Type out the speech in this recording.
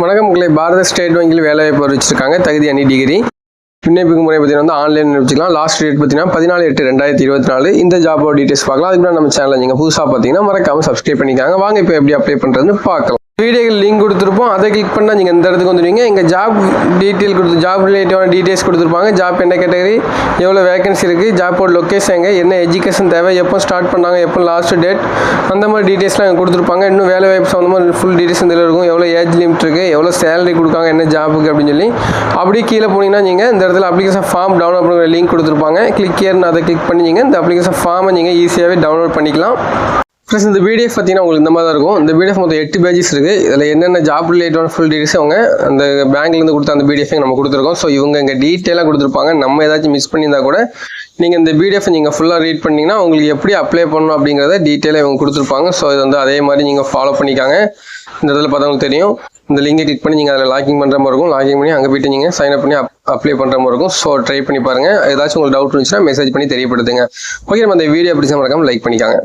வணக்கம் உங்களை பாரத ஸ்டேட் வங்கியில் வேலைவாய்ப்பு அறிவிச்சிருக்காங்க. தகுதி அணி டிகிரி. விண்ணப்பிக்கும் முறை பார்த்தீங்கன்னா வந்து ஆன்லைன் வச்சுக்கலாம் லாஸ்ட் டேட் பார்த்தீங்கன்னா பதினாலு எட்டு ரெண்டாயிரத்தி இருபத்தி நாலு. இந்த ஜாபோட டீட்டெயில்ஸ் பார்க்கலாம். அதுக்கு நம்ம சேனல் நீங்கள் புதுசாக பார்த்தீங்கன்னா மறக்காமல் சப்ஸ்கிரைப் பண்ணிக்காங்க. வாங்க இப்போ எப்படி அப்ளை பண்ணுறதுன்னு பார்க்கலாம். வீடியோக்கு லிங்க் கொடுத்துருப்போம். அதை கிளிக் பண்ணால் நீங்கள் இந்த இடத்துக்கு வந்துடுவீங்க. எங்கள் ஜாப் டீட்டெயில் கொடுத்து ஜாப் ரிலேட்டிவான டீட்டெயில்ஸ் கொடுத்துருப்பாங்க. ஜாப் என்ன கேட்டகரி எவ்வளோ வேகன்சி இருக்குது ஜாப்போட லொக்கேஷன் எங்கே? என்ன எஜுகேஷன் தேவை? எப்போ ஸ்டார்ட் பண்ணாங்க? எப்போ லாஸ்ட் டேட் அந்த மாதிரி டீட்டெயில்ஸ்லாம் அங்கே கொடுத்துருப்பாங்க. இன்னும் வேலை வாய்ப்பு சம்மந்தமாக ஃபுல் டீட்டெயில்ஸ் இதில் இருக்கும். எவ்வளோ ஏஜ் லிமிட் இருக்குது எவ்வளோ சேலரி கொடுக்காங்க? என்ன ஜாபுக்கு அப்படின்னு சொல்லி. அப்படியே கீழே போனீங்கன்னா நீங்கள் இந்த இடத்துல அப்ளிகேஷன் ஃபார்ம் டவுன்லோட் பண்ணுற லிங்க் கொடுத்துருப்பாங்க. கிளிக் ஏர்னு அதை கிளிக் பண்ணி நீங்கள் இந்த அப்ளிகேஷன் ஃபார்மை நீங்கள் ஈஸியாகவே டவுன்லோட் பண்ணிக்கலாம். ப்ளஸ் இந்த பிடிஎஃப் பார்த்தீங்கன்னா உங்களுக்கு இந்த மாதிரி தான் இருக்கும். இந்த பிடிஎஃப் மொத்தம் எட்டு பேஜஸ் இருக்குது இதில் என்னென்ன ஜாப் ரிலேட்டடான ஃபுல் டீட்டெயில்ஸ் அவங்க அந்த பேங்க்லேருந்து கொடுத்த அந்த பிடிஎஃப் நம்ம கொடுத்துருக்கோம். ஸோ இவங்க இங்கே டீட்டெயிலாக கொடுத்துருப்பாங்க. நம்ம ஏதாச்சும் மிஸ் பண்ணியிருந்தா கூட நீங்கள் இந்த பிடிஎஃப் நீங்கள் ஃபுல்லாக ரீட் பண்ணிங்கன்னா உங்களுக்கு எப்படி அப்ளை பண்ணணும் அப்படிங்கிறத டீட்டெயிலாக இவங்க கொடுத்துருப்பாங்க. ஸோ இது வந்து அதே மாதிரி நீங்கள் ஃபாலோ பண்ணிக்காங்க. இந்த இடத்துல பார்த்தவங்களுக்கு தெரியும். இந்த லிங்கை கிளிக் பண்ணி நீங்கள் அதில் லாகிங் பண்ணுற மாதிரி இருக்கும். லாகிங் பண்ணி அங்கே போய்ட்டு நீங்கள் சைன் அப் பண்ணி அப்ளை பண்ணுற மாதிரி இருக்கும். ஸோ ட்ரை பண்ணி பாருங்கள் ஏதாச்சும் உங்களுக்கு டவுட் இருந்துச்சுன்னா மெசேஜ் பண்ணி தெரியப்படுத்துங்க. ஓகே நம்ம அந்த வீடியோ பிடிச்ச மறக்காமல் லைக் பண்ணிக்காங்க.